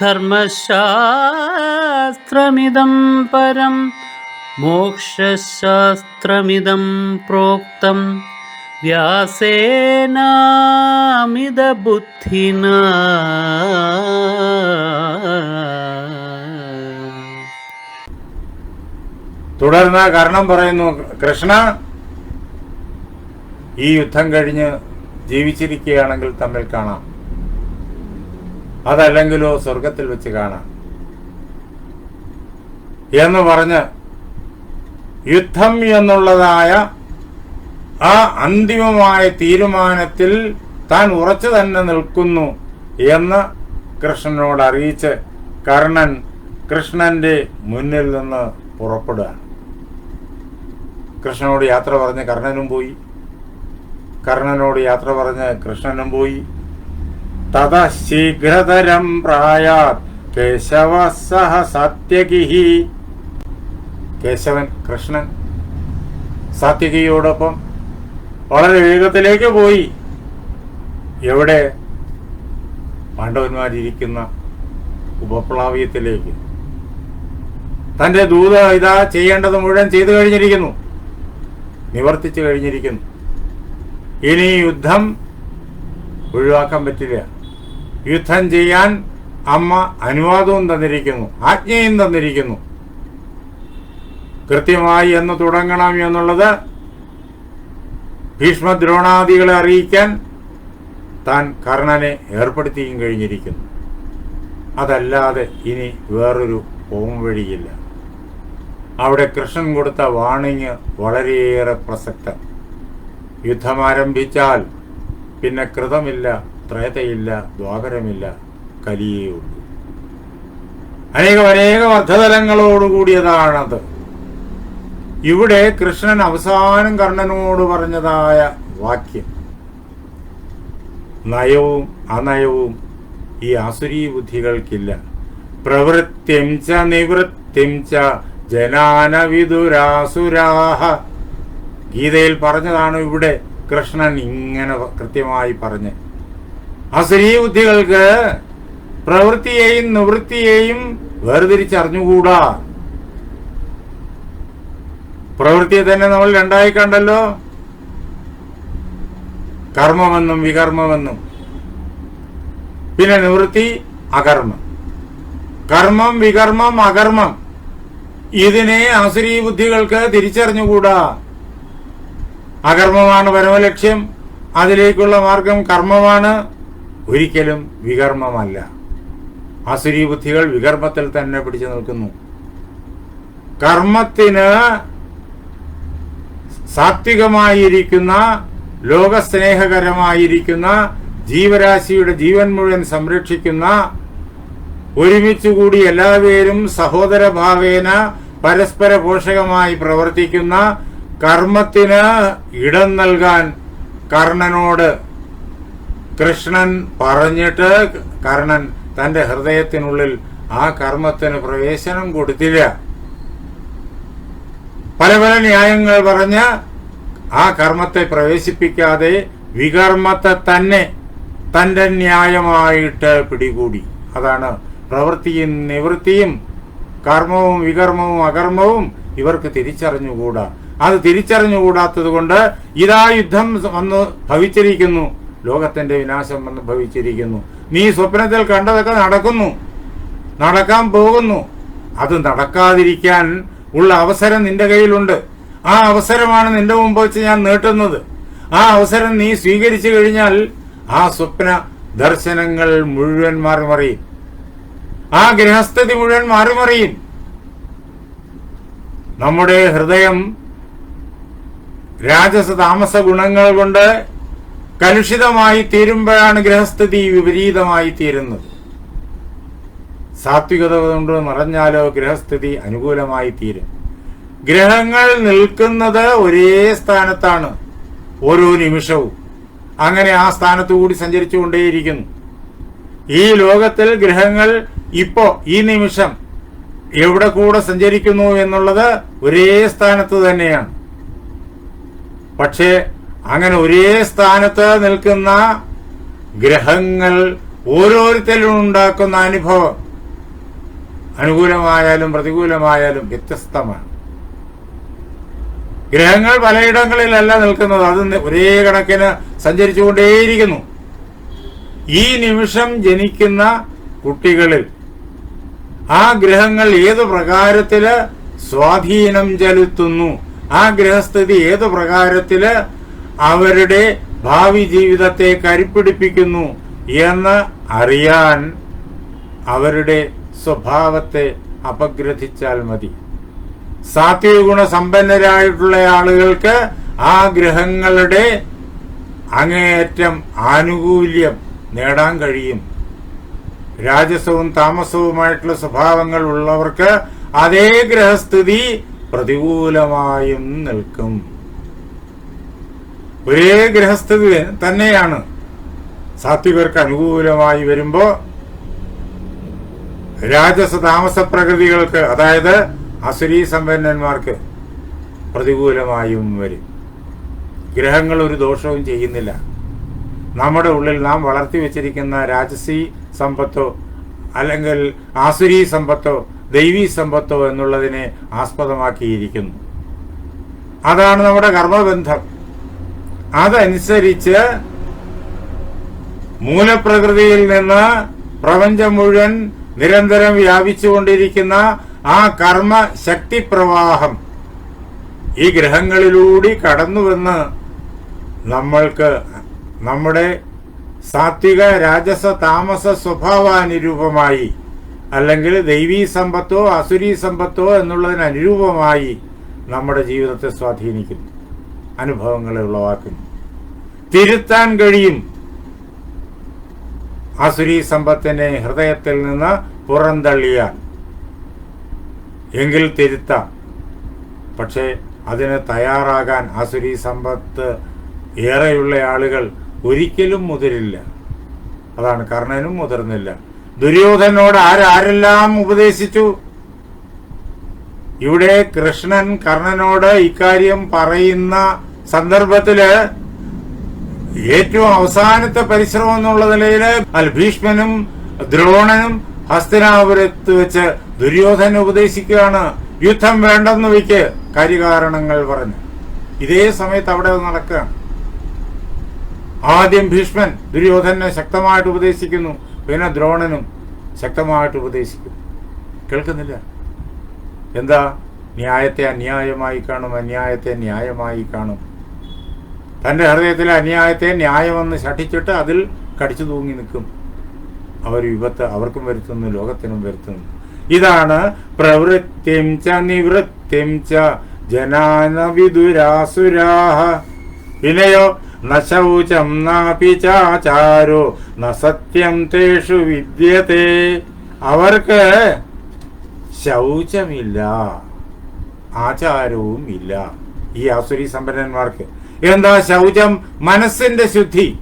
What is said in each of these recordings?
ധർമ്മശാസ്ത്രമിദം പരം മോക്ഷശാസ്ത്രമിതം പ്രോക്തം. വ്യാസേനാമിതബുദ്ധിന. തുടർന്ന് കർണം പറയുന്നു കൃഷ്ണ ഈ യുദ്ധം കഴിഞ്ഞ് ജീവിച്ചിരിക്കുകയാണെങ്കിൽ തമ്മിൽ കാണാം. അതല്ലെങ്കിലോ സ്വർഗത്തിൽ വെച്ച് കാണാം. എന്ന് പറഞ്ഞ് യുദ്ധം എന്നുള്ളതായ ആ അന്തിമമായ തീരുമാനത്തിൽ താൻ ഉറച്ചു തന്നെ നിൽക്കുന്നു എന്ന് കൃഷ്ണനോട് അറിയിച്ച് കർണൻ കൃഷ്ണന്റെ മുന്നിൽ നിന്ന് പുറപ്പെടുകയാണ്. കൃഷ്ണനോട് യാത്ര പറഞ്ഞ് കർണനും പോയി. കർണനോട് യാത്ര പറഞ്ഞ് കൃഷ്ണനും പോയി. തത ശീഘ്രതരം പ്രായാത്. കേശവ സഹ സത്യകിഹി. കേശവൻ കൃഷ്ണൻ സത്യകിയോടൊപ്പം വളരെ വേഗത്തിലേക്ക് പോയി. എവിടെ? പാണ്ഡവന്മാരിയ്ക്കുന്ന ഉപപ്ലാവ്യത്തിലേക്ക്. തന്റെ ദൂത ഇതാ ചെയ്യേണ്ടത് മുഴുവൻ ചെയ്തു കഴിഞ്ഞിരിക്കുന്നു. നിവർത്തിച്ചു കഴിഞ്ഞിരിക്കുന്നു. ഇനി യുദ്ധം ഒഴിവാക്കാൻ പറ്റില്ല. യുദ്ധം ചെയ്യാൻ അമ്മ അനുവാദവും തന്നിരിക്കുന്നു ആജ്ഞയും തന്നിരിക്കുന്നു. കൃത്യമായി എന്ന് തുടങ്ങണം എന്നുള്ളത് ഭീഷ്മദ്രോണാദികളെ അറിയിക്കാൻ താൻ കർണനെ ഏർപ്പെടുത്തിയും കഴിഞ്ഞിരിക്കുന്നു. അതല്ലാതെ ഇനി വേറൊരു പോംവഴിയില്ല അവിടെ കൃഷ്ണൻ കൊടുത്ത വാണിങ് വളരെയേറെ പ്രസക്തം. യുദ്ധം ആരംഭിച്ചാൽ പിന്നെ കൃതമില്ല ത്രേതയില്ല ദ്വാപരമില്ല കലിയേ ഉള്ളൂ അനേകം അനേകം അർത്ഥതലങ്ങളോടുകൂടിയതാണത് ഇവിടെ കൃഷ്ണൻ അവസാനം കർണനോട് പറഞ്ഞതായ വാക്യം. നയവും അനയവും ഈ ആസുരീ ബുദ്ധികൾക്കില്ല പ്രവൃത്തിം ച നിവൃത്തിം ച ജനാന വിദുരാസുരാഹ ഗീതയിൽ പറഞ്ഞതാണ് ഇവിടെ കൃഷ്ണൻ ഇങ്ങനെ കൃത്യമായി പറഞ്ഞ് അസുരീ ബുദ്ധികൾക്ക് പ്രവൃത്തിയെയും നിവൃത്തിയെയും വേർതിരിച്ചറിഞ്ഞുകൂടാ? പ്രവൃത്തിയെ തന്നെ നമ്മൾ രണ്ടായി കണ്ടല്ലോ. കർമ്മമെന്നും വികർമ്മമെന്നും. പിന്നെ നിവൃത്തി അകർമ്മം. കർമ്മം വികർമ്മം അകർമ്മം. ഇതിനെ ആസുരീ ബുദ്ധികൾക്ക് തിരിച്ചറിഞ്ഞുകൂടാ? അകർമ്മമാണ് പരമലക്ഷ്യം. അതിലേക്കുള്ള മാർഗം കർമ്മമാണ്. ഒരിക്കലും വികർമ്മമല്ല. അസുരീബുദ്ധികൾ വികർമ്മത്തിൽ തന്നെ പിടിച്ചു നിൽക്കുന്നു. കർമ്മത്തിന് സാത്വികമായിരിക്കുന്ന ലോകസ്നേഹകരമായിരിക്കുന്ന ജീവരാശിയുടെ ജീവൻ മുഴുവൻ സംരക്ഷിക്കുന്ന ഒരുമിച്ചുകൂടി എല്ലാവരും സഹോദരഭാവേന പരസ്പര പോഷകമായി പ്രവർത്തിക്കുന്ന കർമ്മത്തിന് ഇടം നൽകാൻ കർണനോട് കൃഷ്ണൻ പറഞ്ഞിട്ട് കർണൻ തന്റെ ഹൃദയത്തിനുള്ളിൽ ആ കർമ്മത്തിന് പ്രവേശനം കൊടുത്തില്ല. പല പല ന്യായങ്ങൾ പറഞ്ഞ് ആ കർമ്മത്തെ പ്രവേശിപ്പിക്കാതെ വികർമ്മത്തെ തന്നെ തന്റെ ന്യായമായിട്ട് പിടികൂടി. അതാണ് പ്രവൃത്തിയും നിവൃത്തിയും കർമ്മവും വികർമ്മവും അകർമ്മവും ഇവർക്ക് തിരിച്ചറിഞ്ഞുകൂടാ. അത് തിരിച്ചറിഞ്ഞുകൂടാത്തത് കൊണ്ട് ഇതാ യുദ്ധം വന്ന് ഭവിച്ചിരിക്കുന്നു. ലോകത്തിന്റെ വിനാശം വന്ന് ഭവിച്ചിരിക്കുന്നു നീ സ്വപ്നത്തിൽ കണ്ടതൊക്കെ നടക്കുന്നു. നടക്കാൻ പോകുന്നു. അത് നടക്കാതിരിക്കാൻ ഉള്ള അവസരം നിന്റെ കയ്യിലുണ്ട്. ആ അവസരമാണ് നിന്റെ മുമ്പ് വെച്ച് ഞാൻ നീട്ടുന്നത്. ആ അവസരം നീ സ്വീകരിച്ചു കഴിഞ്ഞാൽ ആ സ്വപ്ന ദർശനങ്ങൾ മുഴുവൻ മാറിമറിയും. ആ ഗൃഹസ്ഥിതി മുഴുവൻ മാറിമറിയും. നമ്മുടെ ഹൃദയം രാജസ താമസ ഗുണങ്ങൾ കൊണ്ട് കലുഷിതമായി തീരുമ്പോഴാണ് ഗ്രഹസ്ഥിതി വിപരീതമായി തീരുന്നത്. സാത്വികത കൊണ്ട് നിറഞ്ഞാലോ ഗ്രഹസ്ഥിതി അനുകൂലമായി തീരും. ഗ്രഹങ്ങൾ നിൽക്കുന്നത് ഒരേ സ്ഥാനത്താണ് ഓരോ നിമിഷവും. അങ്ങനെ ആ സ്ഥാനത്തു കൂടി സഞ്ചരിച്ചുകൊണ്ടേയിരിക്കുന്നു. ഈ ലോകത്തിൽ ഗ്രഹങ്ങൾ ഇപ്പോ ഈ നിമിഷം എവിടെ കൂടെ സഞ്ചരിക്കുന്നു എന്നുള്ളത് ഒരേ സ്ഥാനത്ത് തന്നെയാണ്. പക്ഷേ അങ്ങനെ ഒരേ സ്ഥാനത്ത് നിൽക്കുന്ന ഗ്രഹങ്ങൾ ഓരോരുത്തരും ഉണ്ടാക്കുന്ന അനുഭവം. അനുകൂലമായാലും പ്രതികൂലമായാലും വ്യത്യസ്തമാണ്. ഗ്രഹങ്ങൾ പലയിടങ്ങളിലല്ല നിൽക്കുന്നത്. അത് ഒരേ കണക്കിന് സഞ്ചരിച്ചുകൊണ്ടേയിരിക്കുന്നു. ഈ നിമിഷം ജനിക്കുന്ന കുട്ടികളിൽ ആ ഗ്രഹങ്ങൾ ഏത് പ്രകാരത്തിൽ സ്വാധീനം ചെലുത്തുന്നു? ആ ഗ്രഹസ്ഥിതി ഏത് പ്രകാരത്തിൽ അവരുടെ ഭാവി ജീവിതത്തെ കരിപ്പിടിപ്പിക്കുന്നു എന്ന് അറിയാൻ അവരുടെ സ്വഭാവത്തെ അപഗ്രഥിച്ചാൽ മതി. സാത്വിക ഗുണ സമ്പന്നരായിട്ടുള്ള ആളുകൾക്ക് ആ ഗ്രഹങ്ങളുടെ അങ്ങേയറ്റം ആനുകൂല്യം നേടാൻ കഴിയും. രാജസവും താമസവുമായിട്ടുള്ള സ്വഭാവങ്ങൾ ഉള്ളവർക്ക് അതേ ഗ്രഹസ്ഥിതി പ്രതികൂലമായും നിൽക്കും. ഒരേ ഗ്രഹസ്ഥത തന്നെയാണ്. സാത്വികർക്ക് അനുകൂലമായി വരുമ്പോ രാജസ താമസ പ്രകൃതികൾക്ക് അതായത് അസുരീ സമ്പന്നന്മാർക്ക് പ്രതികൂലമായും വരും. ഗ്രഹങ്ങൾ ഒരു ദോഷവും ചെയ്യുന്നില്ല. നമ്മുടെ ഉള്ളിൽ നാം വളർത്തി വെച്ചിരിക്കുന്ന രാജസി സമ്പത്തോ അല്ലെങ്കിൽ ആസുരീ സമ്പത്തോ ദൈവീ സമ്പത്തോ എന്നുള്ളതിനെ ആസ്പദമാക്കിയിരിക്കുന്നു. അതാണ് നമ്മുടെ കർമ്മബന്ധം. അതനുസരിച്ച് മൂലപ്രകൃതിയിൽ നിന്ന് പ്രപഞ്ചം മുഴുവൻ നിരന്തരം വ്യാപിച്ചുകൊണ്ടിരിക്കുന്ന ആ കർമ്മ ശക്തി പ്രവാഹം ഈ ഗ്രഹങ്ങളിലൂടെ കടന്നുവെന്ന് നമ്മൾക്ക് നമ്മുടെ സാത്വിക രാജസ താമസ സ്വഭാവാനുരൂപമായി അല്ലെങ്കിൽ ദൈവീ സമ്പത്തോ അസുരീ സമ്പത്തോ എന്നുള്ളതിന് അനുരൂപമായി നമ്മുടെ ജീവിതത്തെ സ്വാധീനിക്കുന്നു. അനുഭവങ്ങളെ ഉളവാക്കുന്നു. തിരുത്താൻ കഴിയും. ആസുരി സമ്പത്തിനെ ഹൃദയത്തിൽ നിന്ന് പുറന്തള്ളിയാൽ. എങ്കിൽ തിരുത്താം. പക്ഷേ അതിന് തയ്യാറാകാൻ ആസുരി സമ്പത്ത് ഏറെയുള്ള ആളുകൾ ഒരിക്കലും മുതിരില്ല. അതാണ് കർണനും മുതിർന്നില്ല. ദുര്യോധനോട് ആരാരെല്ലാം ഉപദേശിച്ചു? ഇവിടെ കൃഷ്ണൻ കർണനോട് ഇക്കാര്യം പറയുന്ന സന്ദർഭത്തിൽ ഏറ്റവും അവസാനത്തെ പരിശ്രമം എന്നുള്ള നിലയിൽ അൽ ഭീഷ്മനും ദ്രോണനും ഹസ്തിനാപുരത്ത് വെച്ച് ദുര്യോധന ഉപദേശിക്കുകയാണ്. യുദ്ധം വേണ്ടെന്ന് വയ്ക്ക് കാര്യകാരണങ്ങൾ പറഞ്ഞു. ഇതേ സമയത്ത് അവിടെ നടക്കുകയാണ്. ആദ്യം ഭീഷ്മൻ ദുര്യോധനെ ശക്തമായിട്ട് ഉപദേശിക്കുന്നു പിന്നെ ദ്രോണനും ശക്തമായിട്ട് ഉപദേശിക്കുന്നു. കേൾക്കുന്നില്ല? എന്താ? ന്യായത്തെ അന്യായമായി കാണും അന്യായത്തെ ന്യായമായി കാണും. തന്റെ ഹൃദയത്തിലെ അന്യായത്തെ ന്യായമെന്ന് ശഠിച്ചിട്ട് അതിൽ കടിച്ചു തൂങ്ങി നിൽക്കും. അവർ വിപത്ത് അവർക്കും വരുത്തുന്നു ലോകത്തിനും വരുത്തുന്നു. ഇതാണ് പ്രവൃത്തിം ച നിവൃത്തിം ച ജനാനവിദുരാസുരാഹ പിന്നെയോ നശൗചം നാപി ചാചാരോ ന സത്യം തേഷു വിദ്യത്തെ. അവർക്ക് ശൗചമില്ല ആചാരവും ഇല്ല ഈ ആസുരി സമ്പന്നന്മാർക്ക് എന്താ ശൗചം? മനസ്സിന്റെ ശുദ്ധി.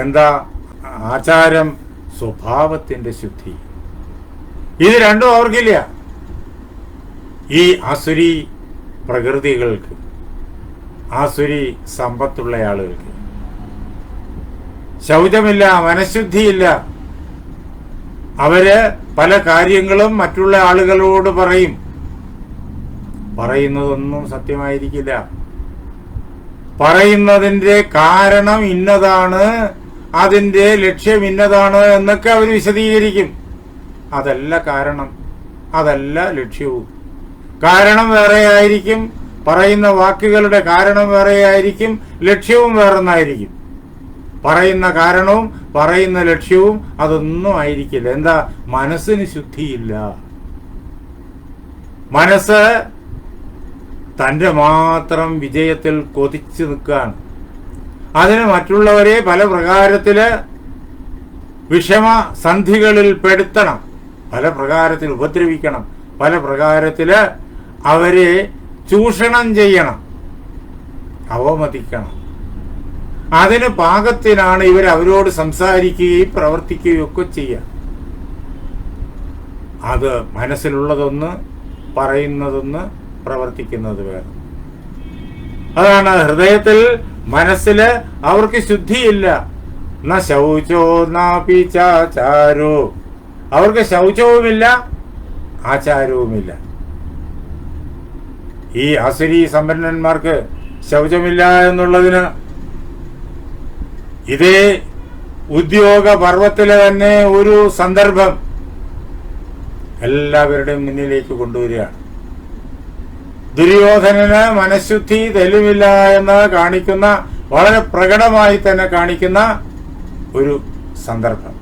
എന്താ ആചാരം? സ്വഭാവത്തിന്റെ ശുദ്ധി. ഇത് രണ്ടും അവർക്കില്ല. ഈ അസുരി പ്രകൃതികൾക്ക് ആസുരി സമ്പത്തുള്ള ആളുകൾക്ക് ശൗചമില്ല മനഃശുദ്ധിയില്ല. അവർ പല കാര്യങ്ങളും മറ്റുള്ള ആളുകളോട് പറയും. പറയുന്നതൊന്നും സത്യമായിരിക്കില്ല. പറയുന്നതിന്റെ കാരണം ഇന്നതാണ് അതിന്റെ ലക്ഷ്യം ഇന്നതാണ് എന്നൊക്കെ അവർ വിശദീകരിക്കും. അതല്ല കാരണം അതല്ല ലക്ഷ്യവും. കാരണം വേറെ ആയിരിക്കും പറയുന്ന വാക്കുകളുടെ കാരണം വേറെ ആയിരിക്കും ലക്ഷ്യവും വേറൊന്നായിരിക്കും പറയുന്ന കാരണവും പറയുന്ന ലക്ഷ്യവും അതൊന്നും ആയിരിക്കില്ല. എന്താ? മനസ്സിന് ശുദ്ധിയില്ല. മനസ്സ് തന്റെ മാത്രം വിജയത്തിൽ കൊതിച്ചു നിൽക്കുകയാണ്. അതിന് മറ്റുള്ളവരെ പല പ്രകാരത്തിൽ വിഷമ സന്ധികളിൽ പെടുത്തണം. പല പ്രകാരത്തിൽ ഉപദ്രവിക്കണം. പല പ്രകാരത്തിൽ അവരെ ചൂഷണം ചെയ്യണം. അവമതിക്കണം. അതിന് പാകത്തിനാണ് ഇവർ അവരോട് സംസാരിക്കുകയും പ്രവർത്തിക്കുകയും ഒക്കെ ചെയ്യുക. അത് മനസ്സിലുള്ളതൊന്ന് പറയുന്നതൊന്ന് പ്രവർത്തിക്കുന്നത് വേറെ അതാണ് ഹൃദയത്തിൽ മനസ്സിൽ അവർക്ക് ശുദ്ധിയില്ല. ന അവർക്ക് ശൗചവുമില്ല ആചാരവുമില്ല. ഈ അസുരി സമ്പന്നന്മാർക്ക് ശൗചമില്ല എന്നുള്ളതിന് ഇതേ ഉദ്യോഗ പർവത്തിലെ തന്നെ ഒരു സന്ദർഭം എല്ലാവരുടെയും മുന്നിലേക്ക് കൊണ്ടുവരികയാണ്. ദുര്യോധനന് മനഃശുദ്ധി തെളിവില്ല എന്ന് കാണിക്കുന്ന വളരെ പ്രകടമായി തന്നെ കാണിക്കുന്ന ഒരു സന്ദർഭം.